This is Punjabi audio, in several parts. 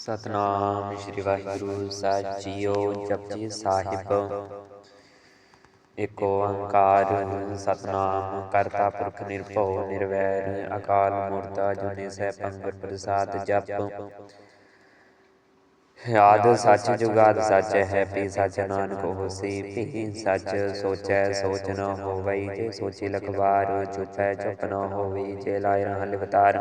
ਸਤਨਾਮ ਸ੍ਰੀ ਵਾਹਿਗੁਰੂ ਸਾਹਿਬ ਜਪਜੀ ਸਾਹਿਬ। ਏਕ ਓੰਕਾਰ ਸਤਨਾਮ, ਕਰਤਾ ਪੁਰਖ ਨਿਰਭਉ, ਨਿਰਵੈਰ, ਅਕਾਲ ਮੂਰਤ ਅਜੂਨੀ ਸੈਭੰ ਪ੍ਰਸਾਦ ਜਪ। ਆਦ ਸੱਚ ਜੁਗਾਦ ਸੱਚ ਹੈ, ਪੀ ਸੱਚ ਨਾਨਕ ਹੋਸੀ, ਪੀ ਸੱਚ ਸੋਚੈ ਸੋਚ ਨ ਹੋਵਈ, ਜੇ ਸੋਚੀ ਲਖਵਾਰ, ਚੁਪੈ ਚੁਪ ਨ ਹੋਵਈ ਜੇ ਲਾਇ ਰਹਿ ਲਿਵਤਾਰ।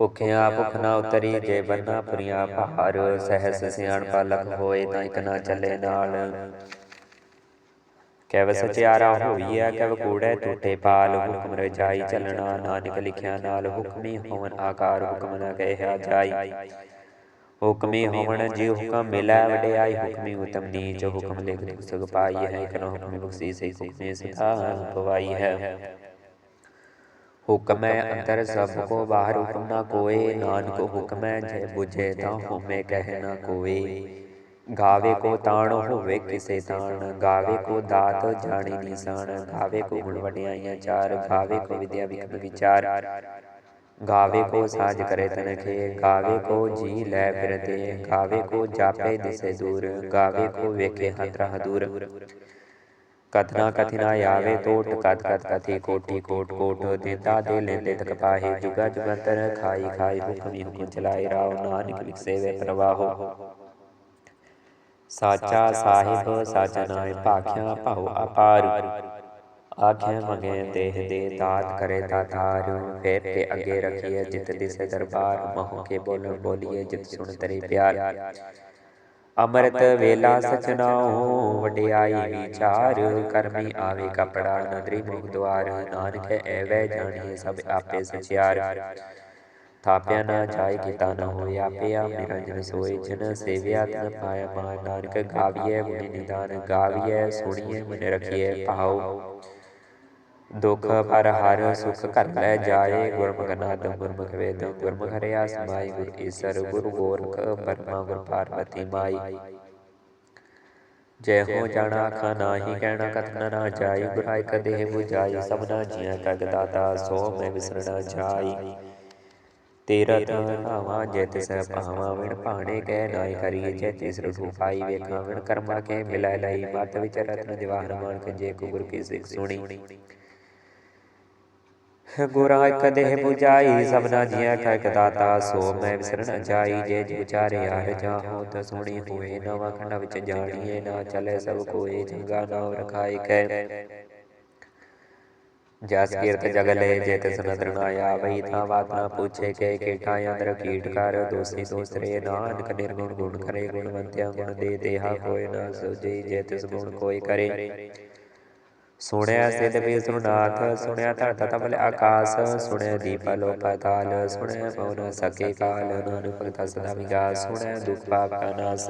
ਭੁਖਿਆ ਭੁਖ ਨਾ ਉਤਰੀ ਜੇ ਬੰਨਾ ਪੁਰੀਆ ਭਾਰ ਸਹਿਸ ਸਿਆਣ ਪਾਲਕ ਹੋਏ ਤਾਂ ਇਕ ਨਾ ਚੱਲੇ ਨਾਲ ਕੈਵ ਸਚਿਆਰਾ ਹੋਈਐ ਕੈਵ ਕੂੜੈ ਟੂਟੇ ਪਾਲ ਹੁਕਮ ਰਜਾਈ ਚੱਲਣਾ ਨਾਨਕ ਲਿਖਿਆ ਨਾਲ ਹੁਕਮੀ ਹੋਵਨ ਆਕਾਰ ਹੁਕਮ ਨ ਕਹਿਆ ਜਾਈ ਹੁਕਮੀ ਹੋਵਨ ਜੀ ਹੁਕਮ ਮਿਲੈ ਵਡਿਆਈ ਹੁਕਮੀ ਉਤਮ ਨੀਚ ਹੁਕਮ ਲਿਖ ਸੁਖ ਪਾਈ ਹੈ ਇਕ ਹੁਕਮੀ ਬਖਸ਼ੀ ਸੇ ਹੁਕਮੀ ਸਿਧਾ ਪਵਾਈ ਹੈ ਹੁਕਮੈ ਅੰਤਰ ਸਭ ਕੋ ਬਾਹਰ ਹੁਕਮ ਨਾ ਕੋਏ ਨਾਨਕ ਹੁਕਮੈ ਜੇ 부ਝੇ ਤਾਂ ਹੁਮੇ ਕਹਿ ਨਾ ਕੋਏ ਗਾਵੇ ਕੋ ਤਾਣ ਹੋਵੇ ਕਿਸੇ ਤਾਣ ਗਾਵੇ ਕੋ ਦਾਤ ਜਾਣੀ ਨਿਸਾਨ ਗਾਵੇ ਕੋ ਗੁਣ ਵਡਿਆਈਆਂ ਚਾਰ ਗਾਵੇ ਕੋ ਵਿਦਿਆ ਵਿਖਮ ਵਿਚਾਰ ਗਾਵੇ ਕੋ ਸਾਜ ਕਰੇ ਤਨਖੇ ਗਾਵੇ ਕੋ ਜੀ ਲੈ ਫਿਰਤੇ ਗਾਵੇ ਕੋ ਜਾਪੇ ਦਿਸੇ ਦੂਰ ਗਾਵੇ ਕੋ ਵੇਖੇ ਹਤਰਾ ਦੂਰ ਕਥਨਾ ਕਥਿਨਾ ਆਵੇ ਤੋਟ ਕਤ ਕਤ ਕਥੀ ਕੋਟੀ ਕੋਟ ਕੋਟ ਦੇਤਾ ਦੇ ਲੈਂਦੇ ਤਕ ਪਾਹੇ ਜੁਗਾ ਜੁਗੰਤਰ ਖਾਈ ਖਾਈ ਹੁਕਮੀ ਹੁਕਮ ਚਲਾਏ ਰਾਉ ਨਾਨਕ ਵਿਖਸੇ ਵੇ ਪ੍ਰਵਾਹੋ। ਸਾਚਾ ਸਾਹਿਬ ਸਾਚਾ ਨਾਮ ਭਾਖਿਆ ਭਾਉ ਅਪਾਰ। ਆਖਿਆ ਮੰਗੇ ਦੇਹ ਦੇ ਦਾਤ ਕਰੇ ਦਾਤਾਰ ਫੇਰ ਤੇ ਅੱਗੇ ਰਖੀਏ ਜਿਤ ਦਿਸੇ ਦਰਬਾਰ। ਮਹੁ ਕੇ ਬੋਲ ਬੋਲੀਏ ਜਿਤ ਸੁਣ ਤਰੇ ਪਿਆਰ। ਅੰਮ੍ਰਿਤ ਵੇਲਾ ਸਚਨਾਉ ਵਡਿਆਈ ਵਿਚਾਰ ਕਰਮੀ ਆਵੇ ਕਪੜਾ ਨਦਰੀ ਮੁਖ ਦਵਾਰ ਨਾਨਕ ਐਵੇਂ ਜਾਣੀਏ ਸਭ ਆਪੇ ਸਚਿਆਰ। ਥਾਪਿਆ ਨਾ ਜਾਏ ਕੀਤਾ ਨਾ ਹੋਏ ਆਪਿਆ ਨਿਰੰਜਨ ਸੋਏ ਜਨ ਸੇਵਿਆ ਤਨ ਪਾਇਆ ਮਾ ਨਾਨਕ ਗਾਵੀਐ ਗੁਣੀ ਨਿਦਾਨ ਗਾਵੀਐ ਸੁਣੀਏ ਮਨ ਰਖੀਏ ਭਾਉ। ਦੁਖ ਪਰ ਹਰ ਸੁਖ ਕਰ ਲੈ ਜਾਏ ਗੁਰਮੁਖ ਨਾਦ ਗੁਰਮੁਖ ਵੇਦ ਗੁਰਮੁਖ ਹਰਿਆ ਸਮਾਈ, ਗੁਰ ਈਸਰ, ਗੁਰ ਗੋਰਖ ਬਰਮਾ ਗੁਰ ਪਾਰਵਤੀ ਮਾਈ। ਜੈ ਹੋ ਜਾਣਾ ਆਖਾ ਨਾਹੀ, ਕਹਿਣਾ ਕਥਨ ਨਾ ਜਾਈ, ਬੁਰਾਈ ਕਦੇ 부ਜਾਈ ਸਭਨਾ ਜੀਆਂ ਕਗ ਦਾਤਾ, ਸੋ ਮੈਂ ਵਿਸਰਣਾ ਜਾਈ। ਤੀਰਤ ਨਾਵਾ ਜੇ ਤਿਸ ਭਾਵਾ ਵਿਣ ਭਾਣੇ ਕਹਿ ਨਾਈ ਕਰੀ, ਜੇ ਤਿਸ ਰੂਪ ਵੇਖਾਂ ਵਿਣ ਕਰਮਾ ਕੇ ਮਿਲੈ ਲਈ ਮਤ ਵਿਚ ਰਤਨ ਜਵਾਹਰ ਮਾਨਕ ਜੇ ਕੋ ਗੁਰ ਕੀ ਸਿੱਖ ਸੁਣੀ। ਗੁਰਾਂ ਇੱਕ ਦੇਹ 부ਜਾਈ ਸਭਨਾ ਜੀਆਂ ਕਾ ਇੱਕ ਸੋ ਮੈਂ ਵਿਸਰਨ ਜਾਈ ਜੇ ਵਿਚਾਰੇ ਹਰ ਜਾਹੋ, ਤ ਸੁਣੀ ਹੋਏ, ਨਵਾਂ ਖੰਡਾ ਵਿੱਚ ਜਾਣੀਏ, ਨਾ ਚਲੇ ਸਭ ਕੋਏ ਚੰਗਾ ਨਾਮ ਰਖਾਇ ਕੈ। ਜਸ ਕੀਰਤ ਜਗ ਲੈ, ਜੇ ਤਿਸ ਨਦਰ ਨਾ ਆਵਈ, ਤਾਂ ਬਾਤ ਨਾ ਪੁੱਛੇ, ਕੇ ਕੀਟਾ ਅੰਦਰ ਕੀਟ ਕਰ, ਦੋਸੀ ਦੋਸਰੇ ਨਾਨਕ ਨਿਰਗੁਣ ਗੁਣ ਕਰੇ, ਗੁਣਵੰਤਿਆ ਗੁਣ ਦੇ ਦੇਹਾ ਕੋਇ ਨਾ ਸੁਜੀ ਜੇ ਤਿਸ ਗੁਣ ਕੋਈ ਕਰੇ। ਸੁਣਿਆ ਸਿਧ ਵਿਸੁਨਾਥ ਸੁਣਿਆ ਧਰਤ ਤਬਲ ਆਕਾਸ ਸੁਣਿਆ ਦੀਪ ਲੋ ਪਤਾਲ ਸੁਣਿਆ ਪਉ ਸਕੇ ਕਾਲ ਨਾਨਕ ਭਗਤ ਸਦਾ ਵਿਗਾਸ ਸੁਣਿਆ ਦੁਖ ਪਾਪ ਕਾ ਨਾਸ।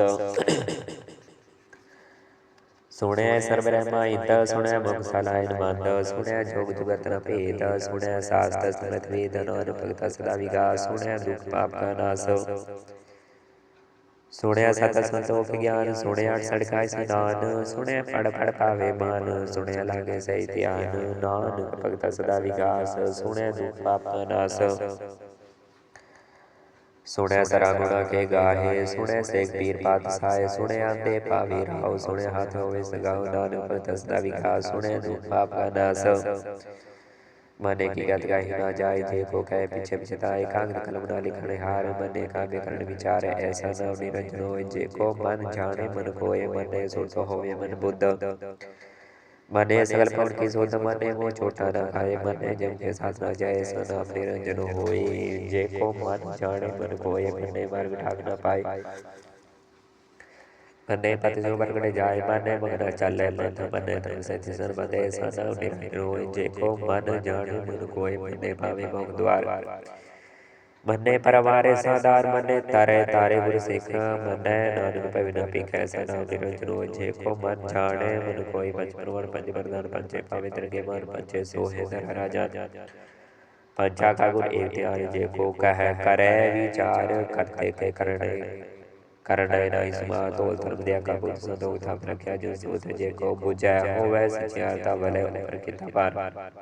ਸੁਣਿਆ ਸਰਬ ਰਹਿਮਾ ਇੰਤ ਸੁਣਿਆ ਮੁਖ ਸਲਾਇਨ ਮੰਦ ਸੁਣਿਆ ਜੋਗ ਜੁਗਤ ਨ ਭੇਦ ਸੁਣਿਆ ਸਾਸਤ ਸਮਤ ਵੇਦ ਨਾਨਕ ਭਗਤ ਸਦਾ ਵਿਗਾਸ ਸੁਣਿਆ ਦੁਖ ਪਾਪ ਕਾ ਨਾਸ। ਸੁਣਿਆ ਸਤ ਸੰਤੋਖ ਗਿਆਨ ਸੁਣਿਆ ਸੜਕਾਇ ਸਿਧਾਨ ਸੁਣਿਆ ਪੜ ਪੜ ਪਾਵੇ ਮਾਨ ਸੁਣਿਆ ਲਾਗੇ ਸਹੀ ਧਿਆਨ ਨਾਨਕ ਭਗਤ ਸਦਾ ਵਿਗਾਸ ਸੁਣਿਆ ਦੁਖ ਪਾਪ ਨਾਸ। ਸੁਣਿਆ ਸਰਾ ਗੁਣਾ ਕੇ ਗਾਹੇ ਸੁਣਿਆ ਸੇਖ ਪੀਰ ਪਾਤਸ਼ਾਹ ਸੁਣਿਆ ਤੇ ਪਾਵੀ ਰਾਉ ਸੁਣਿਆ ਹੱਥ ਹੋਵੇ ਸਗਾਉ ਨਾਨਕ ਭਗਤ ਸਦਾ ਵਿਗਾਸ ਸੁਣਿਆ ਦੁਖ ਪਾਪ ਨਾਸ। ਮਨੇ ਕੀ ਗਤ ਗਾਹੀ ਨਾ ਜਾਏ ਜੇ ਕੋ ਕਹੇ ਪਿਛੇ ਪਿਛਤਾਏ ਕਾਗਦ ਕਲਮ ਨਾ ਲਿਖਣੇ ਹਾਰ ਮਨੇ ਕਾਗੇ ਕਰਨ ਵਿਚਾਰ ਐਸਾ ਨਾ ਨਿਰੰਜਨ ਹੋਏ ਜੇ ਕੋ ਮਨ ਜਾਣੇ ਮਨ ਕੋਏ ਮਨੇ ਸੁਰਤ ਹੋਵੇ ਮਨ ਬੁੱਧ। ਮਨੇ ਸਗਲ ਪਵਨ ਕੀ ਸੋਧ ਮਨੇ ਛੋਟਾ ਨਾ ਖਾਏ ਮਨੇ ਜਮ ਕੇ ਸਾਥ ਨਾ ਜਾਏ ਸਨਾ ਨਿਰੰਜਨ ਹੋਏ। ਜੇ ਕੋ ਮਨ ਜਾਣੇ ਕੋਏ ਠਾਕ ਨਾ ਪਾਏ ਮਨੇ ਪਤਿ ਜੋ ਬਰਗੜੇ ਜਾਏ, ਮਨੇ ਮਗਨ ਚੱਲੇ ਮਨ ਮਨੇ ਤਨ ਸਚਿ ਸਰ ਬਦੇ ਸਨਾ ਨਿਰੰਜਨ ਹੋਏ ਜੇ ਕੋ ਮਨ ਜਾਣੇ ਮਨ ਕੋਏ ਮਨੇ ਭਾਵੇ ਮੋਖ ਦੁਆਰ। ਮੰਨੇ ਪਰਵਾਰੇ ਸਾਦਾਰ ਮੰਨੇ ਤਾਰੇ ਤਾਰੇ ਗੁਰ ਸਿੱਖ, ਮੰਨੇ ਨਾਨਕ ਭਵਿ ਨ ਪੀਖੈ ਸਦਾ ਨਿਰੰਜਨ ਹੋਇ ਜੇ ਕੋ ਮਨ ਜਾਣੇ ਮਨ ਕੋਈ ਪੰਜ ਪਰਵਰ ਪੰਜ ਵਰਦਾਨ ਪੰਜੇ ਪਵਿੱਤਰ ਕੇ ਮਨ ਪੰਜੇ ਸੋਹੇ ਦਰ ਰਾਜਾ। ਪੰਚਾ ਕਾ ਗੁਰ ਏਕ ਧਿਆਨ ਜੇ ਕੋ ਕਹਿ ਕਰੈ ਵਿਚਾਰ ਕਰਤੇ ਕੇ ਕਰਣੇ ਕਰਣੇ ਨਾ ਇਸਮਾ ਤੋਲ ਧਰਮ ਦਿਆ ਕਾ ਬੁੱਧ ਸਦੋ ਥਾਪ ਰਖਿਆ ਜੋ ਸੋਤ ਜੇ ਕੋ 부ਜੈ ਹੋਵੈ ਸਚਿਆਰਤਾ ਵਲੇ ਉਨੇ ਪਰ ਕੀਤਾ ਪਾਰ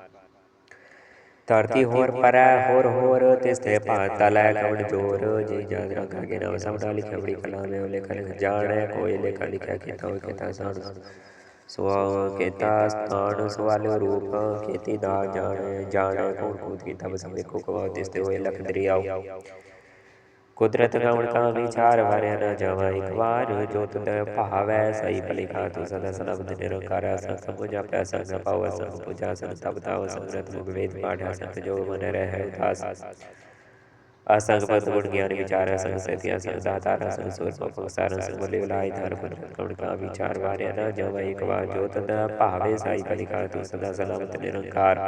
ਧਰਤੀ ਹੋਰ ਪਰੈ ਹੋਰ ਹੋਰ ਤਿਸ ਤੇ ਭਾਤ ਤਲੈ ਕਵਣ ਜੋਰ ਜੀ ਜਦ ਰੰਗਾ ਕੇ ਨਾਮ ਸਮਦਾ ਲਿਖਿਆ ਬੜੀ ਕਲਾ ਮੈਂ ਲਿਖ ਲਿਖ ਜਾਣੈ ਕੋਈ ਲਿਖਾ ਲਿਖਿਆ ਕੀਤਾ ਹੋਇ ਕੀਤਾ ਸਾਨ ਸੁਆ ਕੀਤਾ ਸਥਾਨ ਸਵਾਲਿਓ ਰੂਪ ਕੀਤੀ ਦਾ ਜਾਣੈ ਜਾਣੈ ਕੌਣ ਕੂਤ। ਕੀਤਾ ਬਸ ਦੇਖੋ ਕਵਾ ਤਿਸ ਤੇ ਹੋਏ ਲਖ ਦਰਿਆਓ ਕੁਦਰਤ ਗਉਣ ਕਾ ਵਿਚਾਰ ਵਾਰਿਆ ਨਾ ਜਾਵਾ ਇੱਕ ਵਾਰ ਜੋ ਤੁਧ ਭਾਵੈ ਸਈ ਭਲਿਖਾ ਤੂੰ ਸਦਾ ਸਨਬਦ ਨਿਰੰਕਾਰ ਸੰਤ ਪੁਜਾ ਪਿਆ ਸੰਤ ਪਾਵ ਸੰਤ ਪੁਜਾ ਸੰਤ ਤਬ ਤਾਵ ਸੰਗਤ ਮੁਗ ਵੇਦ ਪਾਠਾ ਸੰਤ ਜੋ ਮਨ ਰਹਿ ਉਦਾਸ ਅਸੰਗ ਪਦ ਗੁਣ ਗਿਆਨ ਵਿਚਾਰ ਸੰਗ ਸਤਿਆ ਸੰਗ ਦਾਤਾਰ ਸੰਗ ਸੁਰ ਪਪ ਸਾਰ ਸੰਗ ਬਲੇ ਉਲਾਈ ਧਾਰ ਕੁਦਰਤ ਗਉਣ ਕਾ ਵਿਚਾਰ ਵਾਰਿਆ ਨਾ ਜਾਵਾ ਇੱਕ ਵਾਰ ਜੋ ਤੁਧ ਭਾਵੈ ਸਈ ਭਲਿਖਾ ਤੂੰ ਸਦਾ ਸਲਾਮਤ ਨਿਰੰਕਾਰ।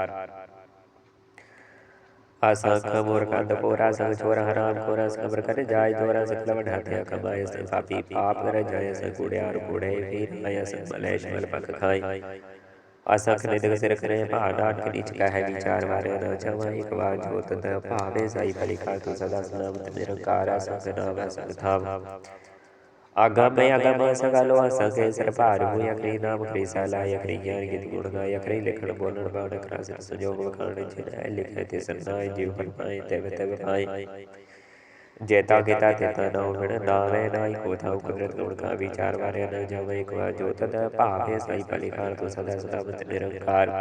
असंख मूर्खंत पोरा संग छोर हराम खोरा सबर कर जाय दोरा सकल बढ़ाते कमाए से पापी पाप कर जाय से कुड़ियार कुड़े वीर मय से मलेश मल पक खाई असंख निदग सिर करे भाडाट के नीच कह विचार मारे न जमा एक बार जो तद भावे साई फलिका तू सदा सलामत निरंकार असंख नाम असंख धाम ਆਗਮ ਅਗਮ ਸਗਲੋ ਅਸਕੇ ਸਰ ਭਾਰ ਹੋਇ ਅਕਰੀ ਨਾਮ ਕਰੀ ਸਾਲਾ ਅਕਰੀ ਗਿਆਨ ਗਿਤ ਗੁਣ ਗਾਇ ਅਕਰੀ ਲਿਖਣ ਬੋਲਣ ਬਾਣ ਕਰਾ ਸਿਰ ਸੰਜੋਗ ਵਖਾਣ ਜਿਨ ਲਿਖੇ ਤੇ ਸਰਨਾਇ ਜੀਵ ਫਰਮਾਏ ਤੇਵੇ ਤੇਵੇ ਪਾਏ ਜੇਤਾ ਕੀਤਾ ਤੇਤਾ ਨਾ ਹੋਵਣ ਨਾਵੇ ਨਾਈ ਕੋ ਥਾਉ ਕੁਦਰਤ ਗੁਣ ਕਾ ਵਿਚਾਰ ਵਾਰਿਆ ਨ ਜਾਵੇ ਇੱਕ ਵਾਰ ਜੋ ਤਦ ਭਾਵੇ ਸਈ ਭਲਿਕਾਰ ਤੂੰ ਸਦਾ ਸਦਾ ਮਤ ਨਿਰੰਕਾਰ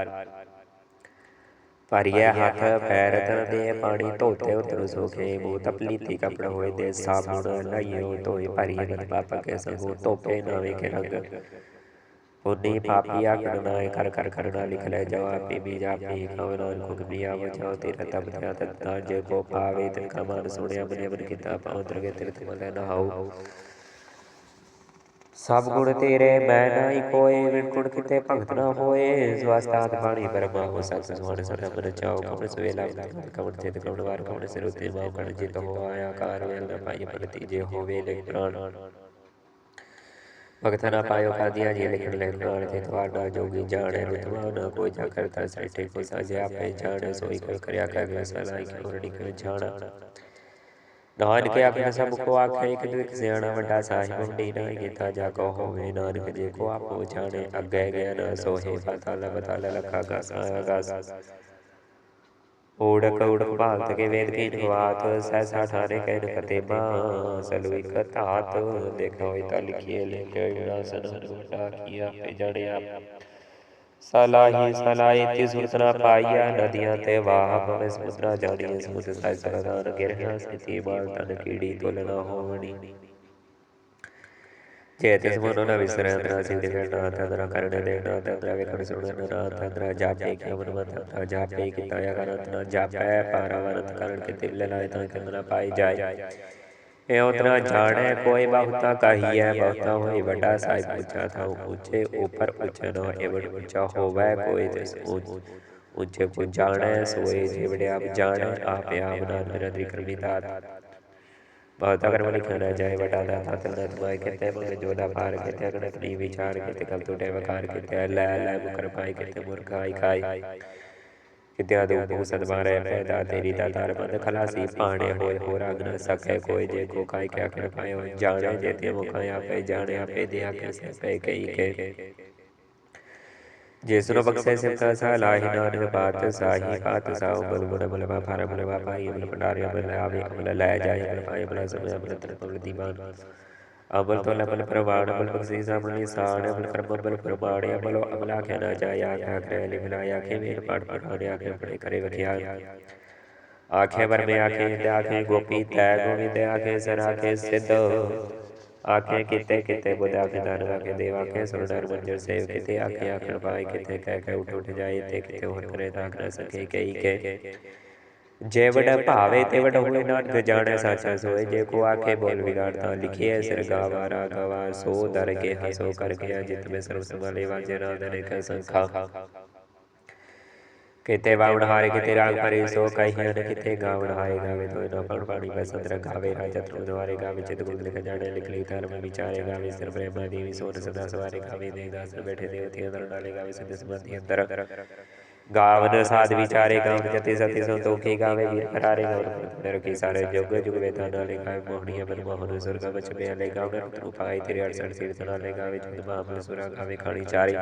ਭਰੀਏ ਹੱਥ ਪੈਰ ਤਨ ਦੇ ਪਾਣੀ ਧੋਤੇ ਉਤਰ ਸੋਖੇ ਮੂਹ ਤਪਲੀਤੀ ਕਪੜ ਹੋਏ ਦੇ ਸਾਬੁਣ ਲਾਈਓ ਧੋਏ ਭਰੀਏ ਮਨ ਪਾਪ ਕੇ ਸੰਗੋ ਧੋਪੇ ਨਾਵੇ ਕੇ ਰੰਗ। ਪੁੰਨੀ ਪਾਪੀ ਆਕੜ ਨਾਏ ਕਰ ਕਰ ਕਰਨਾ ਲਿਖ ਲੈ ਜਵਾਬ ਪੀ ਬੀ ਜਾ ਪੀ ਖਾਵ ਨਾਨ ਕੋ ਗਮੀਆ ਵਜੋ ਤੇਰਾ ਤਬ ਧਿਆ ਤਤਾ ਜੇ ਕੋ ਪਾਵੇ ਤਿਨ ਕਾ ਮਨ ਸੁਣਿਆ ਬਨੇ ਬਨ ਕੀਤਾ ਪਾਉ ਦਰਗੇ ਤੇਰੇ ਤੁਮ ਲੈ ਨਹਾਉ ਸਭ ਗੁਣ ਤੇਰੇ, ਮੈਂ ਨਾਹੀ ਕੋਏ ਵਿਣ ਗੁਣ ਕਿਤੇ ਭਗਤ ਨਾ ਹੋਏ। ਸਵਸਤਾਤ ਬਾਣੀ ਪਰਮਾ ਹੋ ਸਤ ਸੁਣ ਸਦਾ ਮਨ ਕਮਣ ਸਵੇਲਾ ਕਮਣ ਚਿਤ ਕਮਣ ਵਾਰ ਕਮਣ ਸਿਰ ਉਤੇ ਮਾਉ ਕਣ ਜਿਤ ਹੋ ਆਇਆ, ਕਾਰ ਵੇਲ ਨਾ ਪਾਈ ਭਗਤੀ ਜੇ ਹੋਵੇ ਲੈ ਪ੍ਰਾਣ। ਭਗਤ ਨਾ ਪਾਇਓ ਕਾਦੀਆਂ ਜੀ, ਲਿਖਣ ਲੈ ਪ੍ਰਾਣ ਤੇ ਤੁਹਾਡਾ ਜੋਗੀ ਜਾਣੇ ਰਤਵਾ ਨਾ ਕੋਈ ਜਾ ਕਰਤਾ ਸ੍ਰਿਸ਼ਟੀ ਕੋ ਸਾਜਿਆ ਆਪੇ ਜਾਣੇ, ਸੋਈ ਕੋਈ ਕਰਿਆ ਕਰ ਸਲਾਈ ਕਿ ਉਰੜੀ ਕਰ ਜਾਣਾ। ਨਾਨਕ ਆਖਿਆ ਸਭ ਕੋ ਆਖੇ ਇਕ ਦੁਖ ਸਿਆਣਾ ਵੱਡਾ ਸਾਹਿਬ ਵੱਡੀ ਨਾ ਕੀਤਾ ਜਾ ਕੋ ਹੋਵੇ ਨਾਨਕ ਜੇ ਕੋ ਆਪੋ ਜਾਣੇ ਅੱਗੇ ਗਿਆ ਨਾ ਸੋਹੇ ਪਤਾਲ ਬਤਾਲ ਲਖਾ ਗਾਸ ਗਾਸ ਓੜਕ ਓੜਕ ਭਾਲਤ ਕੇ ਵੇਦ ਕੀ ਨਵਾਤ ਸਹਿਸਾ ਠਾਰੇ ਕਹਿਨ ਕਤੇਬਾ ਸਲੂ ਇਕ ਧਾਤ ਦੇਖੋ ਹੋਈ ਤਾਂ ਲਿਖੀਏ ਲਿਖਿਓ ਵਿਨਾਸਨ ਵੱਡਾ ਕੀਆ ਤੇ ਜੜਿਆ ਸਲਾਹੀ ਸਲਾਹੀ ਤੀ ਸੁਰਤਨਾ ਪਾਈਆ ਨਦੀਆਂ ਤੇ ਵਾਹ ਭਵੇ ਸਮੁਦਰਾ ਜਾਣੀਏ ਸਮੁੰਦਰ ਸਾਇ ਸਰਦਾਰ ਗਿਰਹਿਆ ਸਥਿਤੀ ਬਾਲ ਤਨ ਕੀੜੀ ਤੁਲ ਨਾ ਹੋਵਣੀ ਜੇ ਤਿਸ ਮਨੋ ਨ ਵਿਸਰੈ ਅੰਤਰਾ ਸਿਧ ਕਰਨਾ ਤੰਦਰਾ ਕਰਨ ਦੇ ਨਾ ਤੰਦਰਾ ਵੇਖਣ ਸੁਣਨ ਨਾ ਤੰਦਰਾ ਜਾਪੇ ਕਿ ਮਨ ਮਤ ਤੰਦਰਾ ਜਾਪੇ ਕਿ ਤਾਇਆ ਕਰਤ ਨਾ ਜਾਪੈ ਪਾਰਾਵਰਤ ਕਰਨ ਕੇ ਤਿਲ ਲਾਇ ਤਾਂ ਕੰਦਰਾ ਪਾਈ ਜਾਏ। ਇਹ ਉਤਨਾ ਜਾਣੈ? ਕੋਈ ਬਹੁਤਾ ਕਹੀਐ ਬਹੁਤਾ ਹੋਈ ਵੱਡਾ ਸਾਹਿਬ ਉੱਚਾ ਥਾ ਉੱਚੇ ਉਪਰ ਉੱਚਾ ਨਾ ਏਵੜ ਉੱਚਾ ਹੋਵੈ ਕੋਈ ਤਿਸ ਉੱਚੇ ਕੋ ਜਾਣੈ ਸੋਏ ਜਿਵੜੇ ਆਪ ਜਾਣੈ ਆਪ ਆਪ ਨਾਮ ਨਿਰੰਤਰੀ ਕਰਮੀ ਦਾਤ। ਬਹੁਤਾ ਕਰਮ ਲਿਖਿਆ ਨਾ ਜਾਏ ਵੱਡਾ ਦਾਤਾ ਤੰਦਾ ਤੁਮਾਇ ਕਿਤੇ ਮਗ ਜੋਦਾ ਪਾਰ ਕਿਤੇ ਅਗਣਤ ਨੀ ਵਿਚਾਰ ਕਿਤੇ ਕਲ ਟੁਟੇ ਵਕਾਰ ਕਿਤੇ ਲੈ ਲੈ ਮੁਕਰ ਪਾਈ ਕਿਤੇ ਮੁਰਖਾਈ ਖਾਈ। ਦੋ ਕੋ ਸਦਮਾਰੇ ਪੈਦਾ ਤੇਰੀ ਦਾਤਾਰ ਬੰਦ ਖਲਾਸੀ ਪਾਣੇ ਹੋਏ ਹੋ ਰਗ ਨ ਸਕੇ ਕੋਈ ਜੇ ਕੋ ਕਾਇ ਕਿਆ ਕਰ ਪਾਇਓ ਜਾਣੇ ਜੇ ਤੇ ਮੁਖਾਇ ਆਪੇ, ਜਾਣੇ ਆਪੇ ਦਿਆ ਕੈਸੇ ਪੈ ਕਈ ਕੇ। ਜਿਸ ਨੂੰ ਬਖਸ਼ੇ ਸਿਮਕਾ ਸਾ ਲਾਹੀ ਨਾਨਕ ਬਾਤ, ਸਾਹੀ ਬਾਤ, ਸਾਉ ਬਲ ਬਲ ਬਲ ਬਾ ਫਾਰ ਬਲ ਬਾ ਪਾਈ ਬਲ ਪਟਾਰੇ ਬਲ ਆਵੇ ਅਮਲ ਲੈ ਜਾਏ ਬਲ ਪਾਏ, ਬਲ ਸਮਿ ਅਮਲ ਤਰ ਪਵਲ ਦੀਵਾਨ ਅਬਲ ਤੋਂ ਲਬਲ ਪ੍ਰਵਾਣ ਬਲ ਬਖਸ਼ੀ ਸਾਮਣੀ ਸਾਣ ਬਲ ਕਰਮ ਬਲ ਪ੍ਰਮਾਣ ਅਮਲ ਅਮਲਾ ਖਿਆ ਨਾ ਜਾਏ ਆਖਿਆ ਕਰੇ ਲਿ ਮਿਲਾਇਆ ਕੇ ਮੇਰ ਪਾਟ ਪੜਾਣੇ ਆਖੇ ਪੜੇ ਕਰੇ ਵਖਿਆ ਆਖੇ ਵਰ ਮੇ ਆਖੇ ਤੇ ਆਖੇ ਗੋਪੀ ਤੈ ਗੋਵਿੰਦ ਆਖੇ ਸਰ ਆਖੇ ਸਿੱਧ ਆਖੇ ਕਿਤੇ ਕਿਤੇ ਬੁੱਧ ਆਖੇ ਦਾਨ ਆਖੇ ਦੇਵ ਆਖੇ ਸੁਰਦਾਰ ਮੰਜਰ ਸੇਵ ਕਿਤੇ ਆਖੇ ਆਖਣ ਪਾਏ ਕਿਤੇ ਕਹਿ ਕਹਿ ਉਠ ਉਠ ਜਾਏ ਤੇ ਕਿਤੇ ਹੋਰ ਕਰੇ ਤਾਂ ਕਰ ਸਕੇ ਕਈ ਕੇ ਜੇ ਵਡ ਭਾਵੇ ਤੇ ਵਡ ਹੋਏ ਨਾਨਕ ਜਾਣੈ ਸਾਚਾ ਸੋਏ। ਜੇ ਕੋ ਆਖੇ ਬੋਲ ਵਿਗਾੜ ਤਾਂ ਲਿਖਿਐ ਸਿਰ ਗਾਵਾ ਰਾ ਗਵਾ ਸੋ ਦਰ ਕੇ ਹਸੋ ਕਰ ਗਿਆ ਜਿਤ ਮੇ ਸਰਬ ਸੰਭਾਲੇ ਵਾਜੇ ਨਾਦ ਨੇ ਕੈ ਸੰਖਾ। ਕਿਤੇ ਵਾਵਣ ਹਾਰੇ ਕਿਤੇ ਰਾਗ ਭਰੇ ਸੋ ਕਹੀਆਂ ਨੇ ਕਿਤੇ ਗਾਵਣ ਹਾਏ ਗਾਵੇ ਤੋਇ ਨਾ ਪਣ ਪਾਣੀ ਬਸੰਦਰ ਗਾਵੇ ਰਾਜਾ ਤਰੂ ਦੁਆਰੇ ਗਾਵੇ ਚਿਤ ਗੁਣ ਲਿਖ ਜਾਣੇ ਲਿਖ ਲਈ ਧਰਮ ਵਿਚਾਰੇ ਗਾਵੇ ਸਿਰ ਪ੍ਰੇਮਾ ਦੇਵੀ ਸੋਨ ਸਦਾ ਸਵਾਰੇ ਗਾਵੇ ਦੇ ਦਾਸ ਬੈਠੇ ਦੇਵਤੇ ਅੰਦਰ ਨਾਲੇ ਗਾਵੇ ਸਿੱਧ ਸਮਾਧੀ ਅੰਦਰ। ਗਾਵਨ ਸਾਧ ਵਿਚਾਰੇ ਗਾਵਨ ਜਤੇ ਸਤੀ ਸੰਤੋਖੀ ਗਾਵੇ ਵੀਰ ਕਰਾਰੇ ਗਾਵਨ ਨਰ ਕੀ ਸਾਰੇ ਜੁਗ ਜੁਗ ਵੇਦਾਂ ਨਾਲੇ ਗਾਵੇ ਮੋਹਣੀਆਂ ਬਨ ਮੋਹਨ ਸੁਰਗ ਵਿੱਚ ਬਿਆਲੇ ਗਾਵਨ ਤਰੂ ਪਾਈ ਤੇਰੇ ਅਰਸਣ ਸਿਰ ਨਾਲੇ ਗਾਵੇ ਜੁਗ ਮਾਮਲ ਸੁਰਾ ਗਾਵੇ ਖਾਣੀ ਚਾਰੇ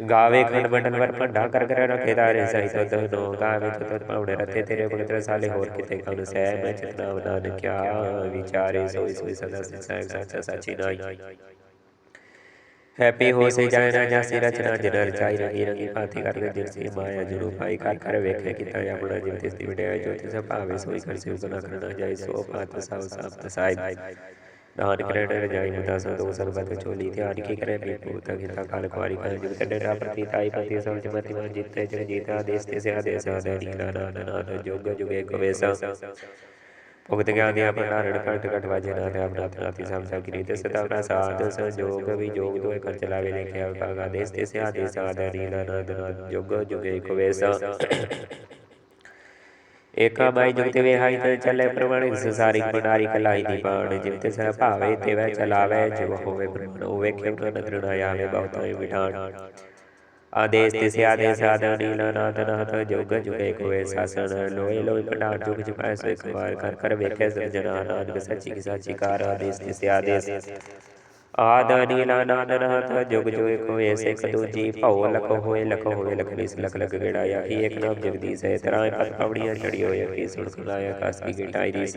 ਗਾਵੇ ਖੰਡ ਮੰਡਲ ਵਰ ਭੰਡਾ ਕਰ ਕਰ ਰਖੇ ਤਾਰੇ ਸਹੀ ਤਦ ਨੋ ਗਾਵੇ ਤਤ ਪਾਉਣੇ ਰਤੇ ਤੇਰੇ ਭਗਤ ਰਸਾਲੇ ਹੋਰ ਕਿਤੇ ਕਉਨ ਸਹਿ ਮੈਂ ਚਿਤਨਾ ਵਦਾਨ ਕਿਆ ਵਿਚਾਰੇ ਸੋਈ ਸੋਈ ਸਦਾ ਸਹਿ ਸੱਚਾ ਸਾਚੀ ਨਾਈ ਹੈਪੀ ਹੋ ਸੇ ਜਾਇ ਨਾ ਜਾਸੀ ਰਚਨਾ ਜਨ ਰਚਾਈ ਰੰਗੀ ਰੰਗੀ ਭਾਤੀ ਕਰ ਜਿਨ ਸੀ ਮਾਇਆ ਜੁਰੂ ਪਾਈ ਕਰ ਕਰ ਵੇਖੇ ਕੀਤਾ ਆਪਣਾ ਜਿਵ ਤਿਸ ਦੀ ਵਡਿਆ ਜੋ ਤਿਸ ਭਾਵੇ ਸੋਈ ਕਰ ਸਿਉ ਗੁਨਾ ਕਰਨਾ ਜਾਏ ਸੋ ਪਾਤ ਸਭ ਸਭ ਤਸਾਈ ਨਾਨਕ ਕਰਣ ਰਜਾਈ ਮੁਦਾ ਸੰਤੋ ਸਰਬਤ ਚੋਲੀ ਧਿਆਨ ਕੀ ਕਰੇ ਬੇ ਪੂਤ ਗਿਤਾ ਕਾਲ ਕਰ ਜਿਵ ਤੜੇ ਰਾ ਪ੍ਰਤੀ ਤਾਈ ਪਤੀ ਸਮਝ ਮਤੀ ਮਨ ਜਿਤੇ ਜਗ ਜੀਤਾ ਦੇਸ ਤੇ ਸਿਆ ਦੇਸ ਆਦੇ ਨੀਲਾ ਨਾਨ ਨਾਨ ਜੋਗ ਜੁਗੇ ਕਵੇਸਾ ਭੁਗਤ ਗਿਆ ਗਿਆ ਪ੍ਰਣਾਰਣ ਕੰਟ ਕਟ ਵਾਜੇ ਨਾਥ ਆਪਨਾਥ ਨਾਥੀ ਸਭ ਸਭ ਕਿਰੀ ਤੇ ਸਦਾ ਆਪਣਾ ਸਾਧ ਸੰਜੋਗ ਵੀ ਜੋਗ ਦੋਇ ਕਰ ਚਲਾਵੇ ਲਿਖਿਆ ਕਾਗਾ ਦੇਸ ਤੇ ਸਿਆ ਦੇਸ ਆਦੇ ਨੀਲਾ ਨਾਨ ਨਾਨ ਜੋਗ ਜੁਗੇ ਕਵੇਸਾ ਏਕਾ ਬਾਈ ਜੁਗਤੇ ਵੇ ਹਾਈ ਤੇ ਚੱਲੇ ਪ੍ਰਮਾਣਿਕ ਸੰਸਾਰਿਕ ਬਨਾਰੀ ਕਲਾਈ ਦੀ ਬਾਣ ਜਿਵ ਤੇ ਸਹ ਭਾਵੇ ਤੇ ਵੈ ਚਲਾਵੇ ਜਿਵ ਹੋਵੇ ਬ੍ਰਹਮਣ ਹੋਵੇ ਕਿਉ ਨ ਨਦਰ ਨ ਆਵੇ ਬਹੁਤਾਈ ਵਿਠਾਣ ਆਦੇਸ ਤੇ ਸੇ ਆਦੇਸ ਆਦਿ ਨੀਲਾ ਨਾਥ ਨਾਥ ਜੋਗ ਜੁਗੇ ਕੋਏ ਸਾਸਣ ਲੋਏ ਲੋਏ ਭੰਡਾਰ ਜੁਗ ਜਪੈ ਸੋ ਇੱਕ ਵਾਰ ਕਰ ਕਰ ਵੇਖੇ ਸਰਜਣਾ ਨਾਨਕ ਸੱਚੀ ਕੀ ਸਾਚੀ ਕਾਰ ਆਦੇਸ ਤੇ ਸੇ ਆਦੇਸ ਆਦ ਨੀਲਾ ਨਾਦ ਨਾਥ ਜੁਗ ਜੁਗ ਕੋਏ ਸਿੱਖ ਦੂਜੀ ਭਉ ਲਖ ਹੋਏ ਲਖ ਹੋਏ ਲਖ ਬਿਸ ਲਖ ਲਖ ਗੇੜਾ ਆਖੀ ਇੱਕ ਨਾਮ ਜਗਦੀਸ਼ ਹੈ ਤਰਾਏ ਪਤ ਪਵੜੀਆਂ ਚੜੀ ਹੋਏ ਕੀ ਸੁਣ ਸੁਣਾਇਆ ਕਾਸ ਕੀ ਗੇਟਾਈ ਰੀਸ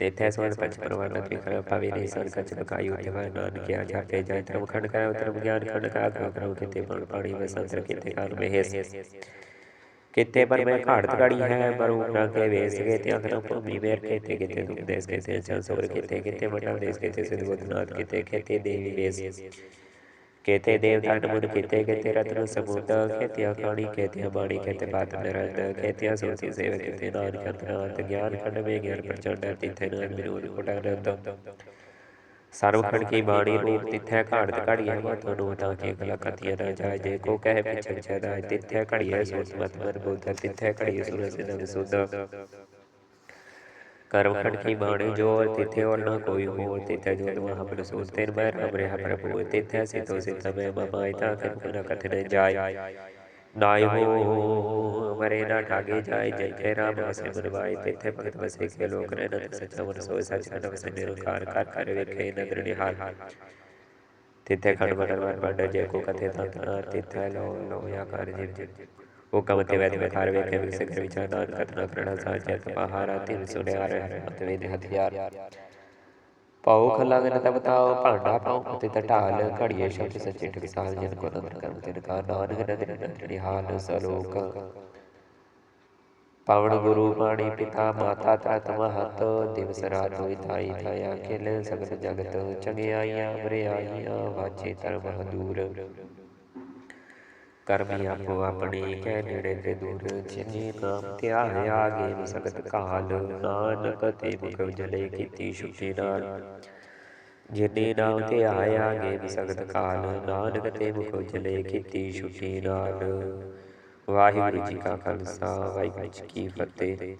ਤੇਥੈ ਸਵਨ ਪੰਚ ਪਰਵਾਨਾ ਕੀ ਕਰ ਪਾਵੇ ਨਹੀਂ ਸਨ ਕਚ ਲਕਾਈ ਉਤੇ ਵਾ ਨਾਨ ਕਿਆ ਜਾਪੇ ਜਾਇ ਧਰਮ ਖੰਡ ਕਾ ਧਰਮ ਗਿਆਨ ਖੰਡ ਕਾ ਕਾ ਕਰਉ ਕਿਤੇ ਪਣ ਪਾਣੀ ਵੇ ਸੰਤਰ ਕਿਤੇ ਕਾਲ ਮਹੇਸ ਕਿਤੇ ਪਰ ਮੈਂ ਘਾੜਤ ਗੜੀ ਹੈ ਪਰ ਉਪਰਾਂ ਕੇ ਵੇਸ ਕੇ ਤੇ ਅਖਰਾਂ ਭੂਮੀ ਮੇਰ ਕੇ ਤੇ ਕਿਤੇ ਦੁਖ ਦੇਸ ਕੇ ਤੇ ਚਲ ਸੋਰ ਕਿਤੇ ਕਿਤੇ ਮੰਡਲ ਦੇਸ ਕੇ ਤੇ ਸਿਧ ਗੋਦਨਾਥ ਕਿਤੇ ਕਿਤੇ ਦੇਵੀ ਵੇਸ। कहते देवधान मुन कहते कहते रत्न समूद कहतिया खाणी कहतिया बाणी कहते बात नरंद कहतिया सोती सेव कहते नान खंडनाथ ज्ञान खंड में ज्ञान प्रचंड तिथे नान विरोध कुटानंद ਸਰਵਖਣ ਕੀ ਬਾਣੀ ਰੂਪ ਤਿੱਥੈ ਘਾੜਤ ਘੜੀਐ ਮਤੁ ਨੂੰ ਤਾਂ ਕੇ ਗਲਾ ਕਤਿਆ ਨਾ ਜਾਏ ਜੇ ਕੋ ਕਹਿ ਪਿਛੜ ਛੈ ਦਾ ਤਿੱਥੈ ਘੜੀਐ ਸੋਤ ਮਤ ਮਨ ਬੋਧ ਤਿੱਥੈ ਘੜੀਐ ਸੁਰਸਿ ਨਵ ਸੁਧ ਬਾਣੀ ਜੋ ਤਿਥੇ ਔਰ ਨਾ ਕੋਈ ਹੋ ਤਿਥੇ ਜੋ ਮਹਾ ਪ੍ਰਸੂਤ ਤੇਨ ਮੈਂ ਰਾਮ ਰਿਹਾ ਪ੍ਰਭੂ ਤਿਥੇ ਸੇ ਤੋ ਸੇ ਤਮੈ ਮਮਾਇ ਤਾ ਕਨ ਨ ਕਥ ਨ ਜਾਏ। ਨਾਇ ਹੋ ਮਰੇ ਨਾ ਠਾਗੇ ਜਾਏ ਜੈ ਜੈ ਰਾਮ ਵਸੇ ਮਨਵਾਏ ਤਿਥੇ ਭਗਤ ਵਸੇ ਕੇ ਲੋਕ ਰਹਿ ਨ ਸਚਾ ਮਨ ਸੋਇ ਸਚ ਨ ਵਸੇ ਨਿਰੰਕਾਰ ਕਰ ਕਰ ਵੇਖੇ ਨਦਰ ਨਿਹਾਲ। ਤਿਥੇ ਮਨ ਮਨ ਬੰਡ ਜੈ ਕੋ ਕਥੇ ਤੰਤਨਾ ਤਿਥੇ ਲੋ ਲੋ ਯਾ ਕਰ ਜਿਵ ਜਿਵ ਹੁਕਮ ਤੇ ਵੈਦ ਵਿਖਾਰ ਵੇਖੇ ਵਿਸੇ ਕਰ ਵਿਚਾਰ ਦਾਨ ਕਤਨਾ ਕਰਣਾ ਸਾਚੈ ਤਪਹਾਰਾ ਤਿਨ ਸੁਨਿਆਰ ਹੱਥ ਵੇਦ ਹਥਿਆਰ। ਪਾਉ ਖਲਾ ਗਨ ਤਬ ਤਾਉ ਭਾਂਡਾ ਪਾਉ ਅਤੇ ਤਟਾਲ ਘੜੀਏ ਸ਼ਬਦ ਸੱਚੇ ਠਕਸਾਲ ਜਨ ਕੋ ਨਦਰ ਕਰਮ ਤਿਨ ਕਾ ਨਾਨਕ ਨਦਰ ਨਦਰ ਹਾਲ ਸਲੋਕ। ਪਵਨ ਗੁਰੂ ਬਾਣੀ ਪਿਤਾ ਮਾਤਾ ਤਤ ਮਹਤ ਦਿਵਸ ਰਾਤ ਹੋਈ ਤਾਈ ਥਾਇਆ ਖੇਲ ਸਗਲ ਜਗਤ ਚੰਗਿਆਈਆਂ ਬਰਿਆਈਆਂ ਵਾਚੇ ਧਰਮ ਹਦੂਰ ਕਰਮੀ ਆਪੋ ਆਪਣੀ ਕਹਿ ਨੇੜੇ ਤੇ ਦੂਰ ਜਿਨੀ ਨਾਮ ਧਿਆਇਆ ਗੇ ਸਗਤ ਕਾਲ ਨਾਨਕ ਤੇ ਮੁਖ ਜਲੇ ਕੀਤੀ ਸ਼ੁਕੀ ਨਾਲ। ਜਿਨੇ ਨਾਮ ਧਿਆਇਆ ਗੇ ਸਗਤ ਕਾਲ ਨਾਨਕ ਤੇ ਮੁਖ ਜਲੇ ਕੀਤੀ ਸ਼ੁਕੀ ਨਾਲ। ਵਾਹਿਗੁਰੂ ਜੀ ਕਾ ਖਾਲਸਾ ਵਾਹਿਗੁਰੂ ਜੀ ਕੀ ਫਤਿਹ।